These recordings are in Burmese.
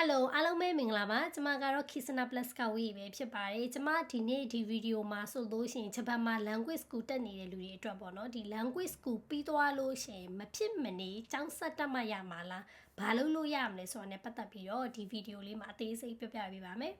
Hello အားလုံးပဲမင်္ဂလာပါကျွန်မကတော့ Kisana Plus ကဝေးပဲဖြစ်ပါတယ်ကျွန်မဒီနေ့ဒီဗီဒီယိုမှာဆိုလို့ရှိရင်ဂျပန်မှာ language school တက်နေတဲ့လူတွေအတွက်ပေါ့နော်ဒီ language school ပြီးသွားလို့ရှိရင်မဖြစ်မနေကျောင်းဆက်တက်မှရမှာလားဘာလို့လို့ရမလဲဆိုတာ ਨੇ ပတ်သက်ပြီးတော့ဒီဗီဒီယိုလေးမှာအသေးစိတ်ပြပြပေးပါမယ်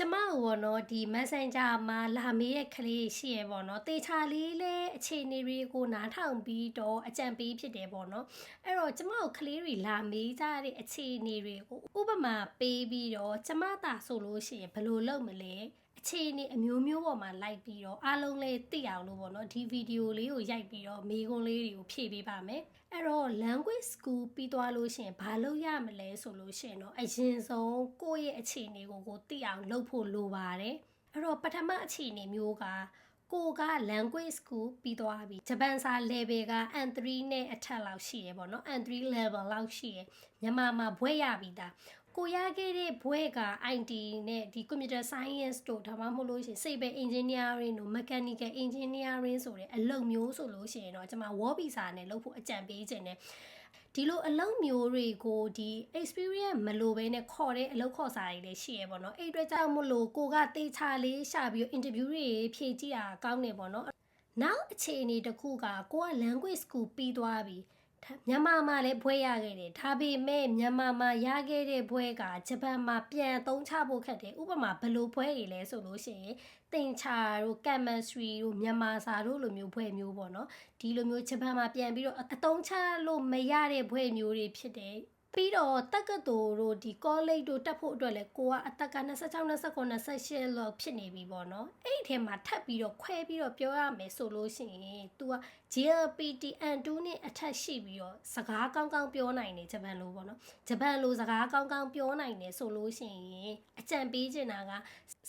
ကျမကဘောနော်ဒီ Messenger မှာလာမေးတဲ့ကလေးရှိရပေါ့နော်တေချာလေးလဲအခြေအနေတွေကိုနားထောင်ပြီးတော့အကြံပေးဖြစ်တယ်ပေါ့နော်အဲ့တော့ကျမတို့ကလေးတွေလာမေးကြတဲ့အခြေအနေတွေကိုဥပမာပေးပြီးတော့ကျမသာဆိုလို့ရှိရင်ဘယ်လိုလုပ်မလဲအခြေအနေအမျိုးမျိုးပေါ်မှာလိုက်ပြီးတော့အားလုံးလေးသိအောင်လို့ပေါ့နော်ဒီဗီဒီယိုလေးကိုရိုက်ပြီးတော့မေးခွန်းလေးတွေကိုဖြည့်ပေးပါမယ် အဲ့တော့ language school ပြီးသွားလို့ရှိရင်ဘာလုပ်ရမလဲဆိုလို့ရှိရင်တော့အရင်ဆုံးကိုယ့်ရဲ့အခြေအနေကိုကိုသိအောင်လုပ်ဖို့လိုပါတယ်အဲ့တော့ပထမအခြေအနေမျိုးကကိုက language school ပြီးသွားပြီဂျပန်စာ level က N3 နဲ့အထက်လောက်ရှိရပေါ့နော် N3 level လောက်ရှိရမြန်မာမှာဘွဲ့ရပြီသား ကိုရခဲ့တဲ့ဘွဲ့က IT နဲ့ဒီ computer science တို့ဒါမှမဟုတ်လို့ရှိရင် civil engineering တို့ mechanical engineering ဆိုတဲ့အလုပ်မျိုးဆိုလို့ရှိရင်တော့ကျွန်မ work visa နဲ့လုပ်ဖို့အကြံပေးခြင်းနဲ့ဒီလိုအလုပ်မျိုးတွေကိုဒီ experience မလိုဘဲနဲ့ခေါ်တဲ့အလုပ်ခေါ်စာတွေလည်းရှိရပေါ့နော်အဲ့အတွက်ကြောင့်မလို့ကိုကတေချာလေးရှာပြီး interview တွေဖြည့်ကြည့်တာကောင်းနေပေါ့နော်နောက်အခြေအနေတစ်ခုကကိုက language school ပြီးသွားပြီ မြန်မာမှာလည်းဘွဲရခဲ့တယ်ဒါပေမဲ့မြန်မာမှာရခဲ့တဲ့ဘွဲကဂျပန်မှာပြန်သုံးချဖို့ခက်တယ်ဥပမာဘယ်လိုဘွဲတွေလဲဆိုလို့ရှိရင်တင်ချာတို့ chemistry တို့မြန်မာစာတို့လိုမျိုးဘွဲမျိုးပေါ့နော်ဒီလိုမျိုးဂျပန်မှာပြန်ပြီးတော့အသုံးချလို့မရတဲ့ဘွဲမျိုးတွေဖြစ်တယ် ပြီးတော့တက္ကသိုလ်တို့ဒီ college တို့တက်ဖို့အတွက်လဲကိုကအသက်က26 29 28လောက်ဖြစ်နေပြီပေါ့နော်အဲ့ဒီထဲမှာထပ်ပြီးတော့ခွဲပြီးတော့ပြောရမယ်ဆိုလို့ရှိရင် तू က GLPT N2 နဲ့အထက်ရှိပြီးတော့စကားကောင်းကောင်းပြောနိုင်တယ်ဂျပန်လိုပေါ့နော်ဂျပန်လိုစကားကောင်းကောင်းပြောနိုင်တယ်ဆိုလို့ရှိရင်အကြံပေးချင်တာက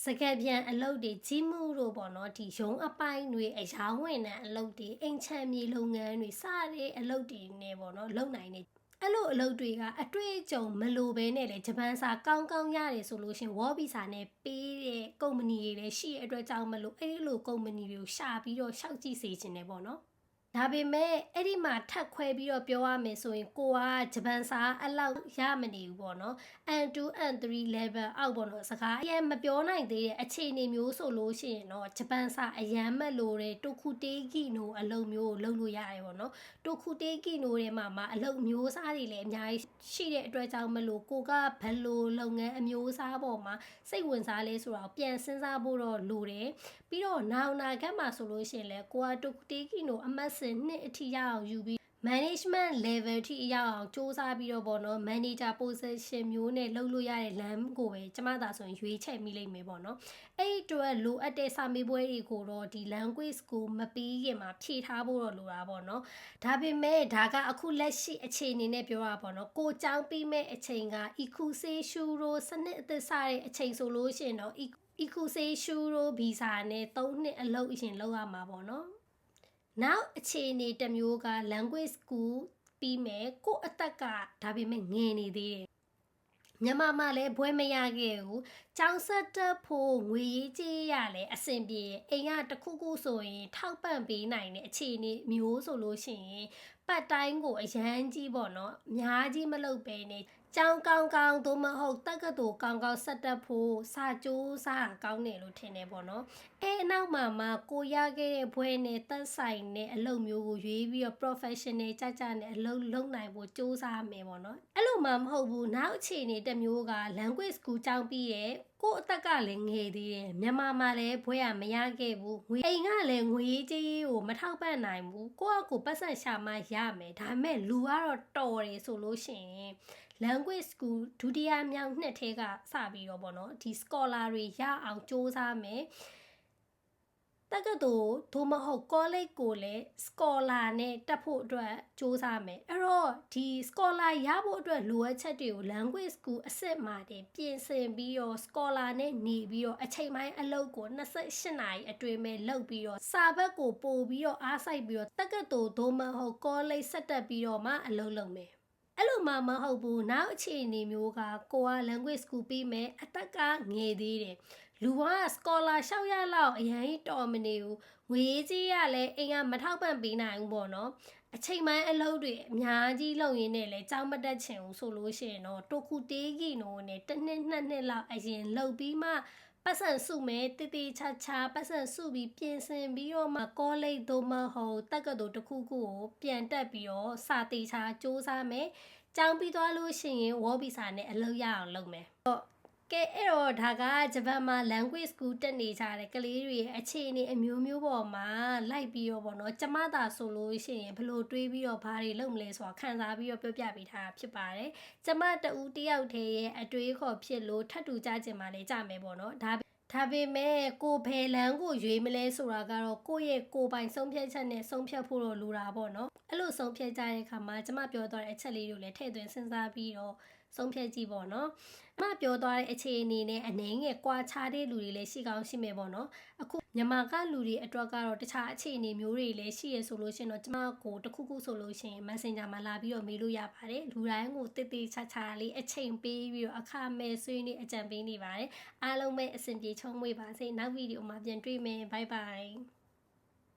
စကက်ပြန်အလုပ်တွေကြီးမှုတို့ပေါ့နော်ဒီရုံးအပိုင်းတွေအယောင်းဝင်တဲ့အလုပ်တွေအိမ်ချမ်းမြေလုပ်ငန်းတွေစတဲ့အလုပ်တွေနဲ့ပေါ့နော်လုပ်နိုင်တယ် အဲ့လိုအလုပ်တွေကအတွေ့အကြုံမလိုဘဲနဲ့လေဂျပန်စာကောင်းကောင်းရတယ်ဆိုလို့ရှင်ဝေါ်ဘီစာနဲ့ပေးတဲ့ကုမ္ပဏီတွေလည်းရှိတဲ့အတွက်ကြောင့်မလို့အဲ့ဒီလိုကုမ္ပဏီတွေကိုရှာပြီးတော့ရှောက်ကြည့်စေချင်တယ်ပေါ့နော် ဒါပေမဲ့အဲ့ဒီမှာထပ်ခွဲပြီးတော့ပြောရမယ်ဆိုရင်ကိုကဂျပန်စာအလောက်ရမနေဘူးပေါ့နော် N2 N3 level အောက်ပေါ့နော်စကားအရင်မပြောနိုင်သေးတဲ့အခြေအနေမျိုးဆိုလို့ရှိရင်တော့ဂျပန်စာအရန်မဲ့လို့တဲ့တိုခုတေးကီနိုအလုပ်မျိုးကိုလုပ်လို့ရတယ်ပေါ့နော်တိုခုတေးကီနိုထဲမှာမှအလုပ်မျိုးစားတွေလည်းအများကြီးရှိတဲ့အတွက်ကြောင့်မလို့ကိုကဘယ်လိုလုပ်ငန်းအမျိုးစားပေါ်မှာစိတ်ဝင်စားလဲဆိုတာကိုပြန်စဉ်းစားဖို့တော့လိုတယ်ပြီးတော့နောင်နာကမှာဆိုလို့ရှိရင်လည်းကိုကတိုခုတေးကီနိုအမတ်စင်နှစ်အထိရအောင်ယူပြီး management level ထိအရောက်အောင်စူးစမ်းပြီးတော့ပေါ့နော် manager position မျိုးနဲ့လုပ်လို့ရတဲ့လမ်းကိုပဲကျမသာဆိုရင်ရွေးချယ်မိလိမ့်မယ်ပေါ့နော်အဲ့ဒီအတွက်လိုအပ်တဲ့စာမေးပွဲတွေကိုတော့ဒီ language ကိုမပြီးခင်မှာဖြည့်ထားဖို့တော့လိုတာပေါ့နော်ဒါပေမဲ့ဒါကအခုလက်ရှိအခြေအနေနဲ့ပြောတာပေါ့နော်ကိုចောင်းပြီးမဲ့အချိန်က ikuse shuro စနစ်အသစ်စတဲ့အချိန်ဆိုလို့ရှိရင်တော့ ikuse shuro visa နဲ့3နှစ်အလုပ်အရင်လုပ်ရမှာပေါ့နော်နောက်အခြေအနေတစ်မျိုးက language school ပြီးမယ်ကို့အသက်ကဒါပေမဲ့ငယ်နေသေးတယ်မြန်မာမှာလည်းဘွဲမရခဲ့ဘူး။ ကျောင်းဆက်တက်ဖို့ငွေရေးကြေးရလည်းအဆင်ပြေ။အိမ်ကတခုခုဆိုရင် ထောက်ပံ့ပေးနိုင်တဲ့အခြေအနေမျိုးဆိုလို့ရှိရင်ပတ်တိုင်းကိုအရန်ကြီးပေါ့နော်။အများကြီးမလုပ်ပဲနဲ့ကျောင်းကောင်းကောင်းသို့မဟုတ်တက္ကသိုလ်ကောင်းကောင်းဆက်တက်ဖို့စာကြိုးစားကောင်းတယ်လို့ထင်တယ်ပေါ့နော်အဲအနောက်မှာမှကိုရခဲ့တဲ့ဘွဲနဲ့သက်ဆိုင်တဲ့အလုပ်မျိုးကိုရွေးပြီးတော့ professional ကြကြနဲ့အလုပ်လုပ်နိုင်ဖို့စူးစမ်းမယ်ပေါ့နော်အဲ့လိုမှမဟုတ်ဘူးနောက်အခြေအနေတစ်မျိုးက language school ကျောင်းပြီးရဲ့ကို့အသက်ကလည်းငယ်သေးတယ်မြန်မာမှာလည်းဘွဲရမရခဲ့ဘူးငွေအိမ်ကလည်းငွေရေးကြေးရေးကိုမထောက်ပံ့နိုင်ဘူးကိုကကိုပတ်စံရှာမှရမယ်ဒါပေမဲ့လူကတော့တော်တယ်ဆိုလို့ရှိရင် language school ဒုတိယမြောက်နှစ်ထဲကစပြီးတော့ဗောနော်ဒီ scholar တွေရအောင်စ조사မယ် တက္ကသိုလ်သို့မဟုတ် college ကိုလည်း scholar နဲ့တက်ဖို့အတွက်စူးစမ်းမယ်အဲ့တော့ဒီ scholar ရဖို့အတွက်လိုအပ်ချက်တွေကို language school အစစ်မှာတင်ပြင်ဆင်ပြီးတော့ scholar နဲ့နေပြီးတော့အချိန်ပိုင်းအလုပ်ကို28နာရီအတွင်းမဲ့လုပ်ပြီးတော့စာဘက်ကိုပို့ပြီးတော့အားစိုက်ပြီးတော့တက္ကသိုလ်သို့မဟုတ် college ဆက်တက်ပြီးတော့မှအလုပ်လုပ်မယ်အဲ့လို မှမဟုတ်ဘူးနောက်အခြေအနေမျိုးကကိုက language school ပြီးမယ်အသက်ကငယ်သေးတယ်လူက scholar ရှောက်ရလောက်အရင်တော်မနေဘူးငွေကြီးရလဲအိမ်ကမထောက်ပံ့ပေးနိုင်ဘူးပေါ့နော်အချိန်ပိုင်းအလုပ်တွေအများကြီးလုပ်ရင်းနဲ့လဲကြောင်းမတက်ချင်ဘူးဆိုလို့ရှိရင်တော့တိုကူတေးကီနိုနဲ့တစ်နှစ်နှစ်နှစ်လောက်အရင်လုပ်ပြီးမှ ပတ်စံစုမယ်တည်တည်ချာချာပတ်စံစုပြီးပြင်ဆင်ပြီးတော့မှကောလိပ်သို့မဟုတ်တက္ကသိုလ်တစ်ခုခုကိုပြန်တက်ပြီးတော့စာတေချာစူးစမ်းမယ်ကျောင်းပြီးသွားလို့ရှိရင်ဝေါ်ဗီစာနဲ့အလုပ်ရအောင်လုပ်မယ်ဟုတ် ကဲအဲ့တော့ဒါကဂျပန်မှာ language school တက်နေကြတဲ့ကလေးတွေရဲ့အခြေအနေအမျိုးမျိုးပေါ်မှာလိုက်ပြီးတော့ပေါ့နော်ကျမသာဆိုလို့ရှိရင်ဘလို့တွေးပြီးတော့ဘာတွေလုပ်မလဲဆိုတာခန်းစားပြီးတော့ပြောပြပေးထားတာဖြစ်ပါတယ်ကျမတဦးတယောက်တည်းရဲ့အတွေးခေါ်ဖြစ်လို့ထပ်တူကြကျင်မှလည်းကြမယ်ပေါ့နော်ဒါဒါပေမဲ့ကိုဘယ်လန်းကိုရွေးမလဲဆိုတာကတော့ကိုယ့်ရဲ့ကိုယ်ပိုင်ဆုံးဖြတ်ချက်နဲ့ဆုံးဖြတ်ဖို့တော့လိုတာပေါ့နော်အဲ့လိုဆုံးဖြတ်ကြတဲ့အခါမှာကျမပြောသွားတဲ့အချက်လေးတွေကိုလည်းထည့်သွင်းစဉ်းစားပြီးတော့ ဆုံးဖြတ်ကြည့်ပေါ့နော်ကျမပြောသွားတဲ့အခြေအနေနဲ့အနှင်းငယ်ကွာခြားတဲ့လူတွေလည်းရှိကောင်းရှိမယ်ပေါ့နော်အခုမြန်မာကလူတွေအတွက်ကတော့တခြားအခြေအနေမျိုးတွေလည်းရှိရဆိုလို့ရှရင်တော့ကျမကိုတခုခုဆိုလို့ရှရင် Messenger မှာလာပြီးတော့မေးလို့ရပါတယ်လူတိုင်းကိုတိတိချာချာလေးအချိန်ပေးပြီးတော့အခမဲ့ဆွေးနွေးအကြံပေးနေပါတယ်အားလုံးပဲအဆင်ပြေချုံးမွေးပါစေနောက်ဗီဒီယိုမှာပြန်တွေ့မယ်ဘိုင်ဘိုင်